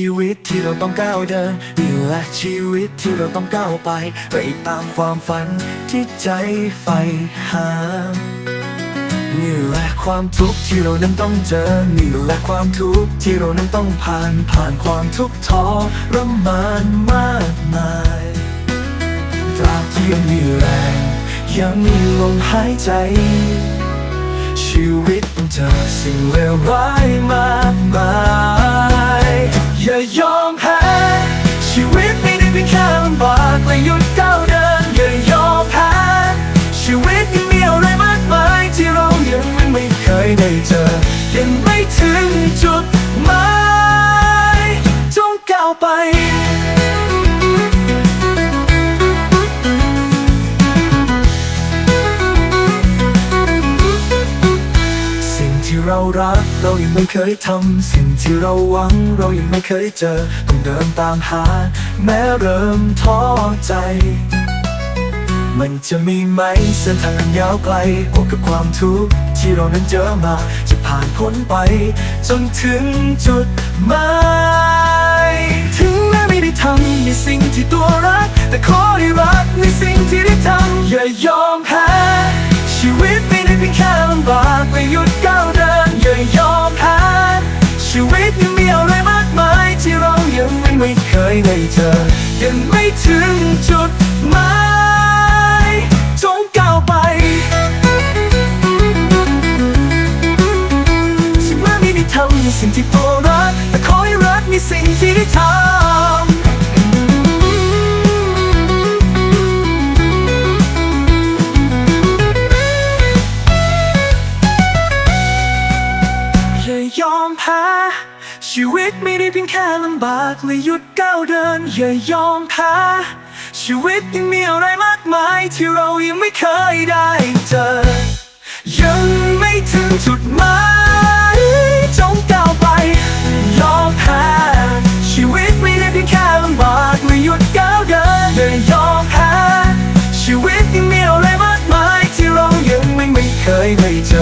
ีวิตที่เราต้องก้าวเดินนี่แหละชีวิตที่เราต้องก้าวไปไปตามความฝันที่ใจใฝ่หานี่แหละความทุกข์ที่เรานั้นต้องเจอนี่แหละความทุกข์ที่เรานั้นต้องผ่านผ่านความทุกข์ทรมานมากมายตราบที่ยังมีแรง ยังมีลมหายใจ ชีวิตต้องเจอสิ่งเลวร้ายมาก ไม่หยุดก้าวเดินอย่ายอมแพ้ชีวิตยังมีอะไรมากมายที่เรายังไม่เคยได้เจอ ยังไม่ถึงจุดหมายจงก้าวไป ที่เรารัก เรายังไม่เคยทำสิ่งที่เราหวัง เรายังไม่เคยเจอ ต้องเดินตามหา แม้เริ่มท้อใจ มันจะมีไหมเส้นทางยาวไกลพบกับความทุกข์ที่เรานั้นเจอมา จะผ่านพ้นไป จนถึงจุดหมายถึงแม้ไม่ได้ทำในสิ่งที่ตัวรัก แต่ขอให้รักในสิ่งที่ได้ทำอย่ายอม วิตยังมีอะไรมากมายที่เรายังไม่เคยได้เจอยังไม่ถึงจุดหมายจงก้าวไปถึงแม้ไม่ได้ทำในสิ่งที่ตัวรักแต่ขอให้รักในสิ่งที่ได้ทำอย่ายอมแพ้ ชีวิตไม่ได้เพียงแค่ลำบากเลยหยุดก้าวเดินอย่ายอมแพ้ชีวิตยังมีอะไรมากมาย ที่เรายังไม่เคยได้เจอ ยังไม่ถึงจุดหมายจงก้าวไปยอมแพ้ชีวิตไม่ได้เพียงแค่ลำบากเลยหยุดก้าวเดินอย่ายอมแพ้ชีวิตยังมีอะไรมากมาย ที่เรายังไม่ไม่เคยไม่เจอ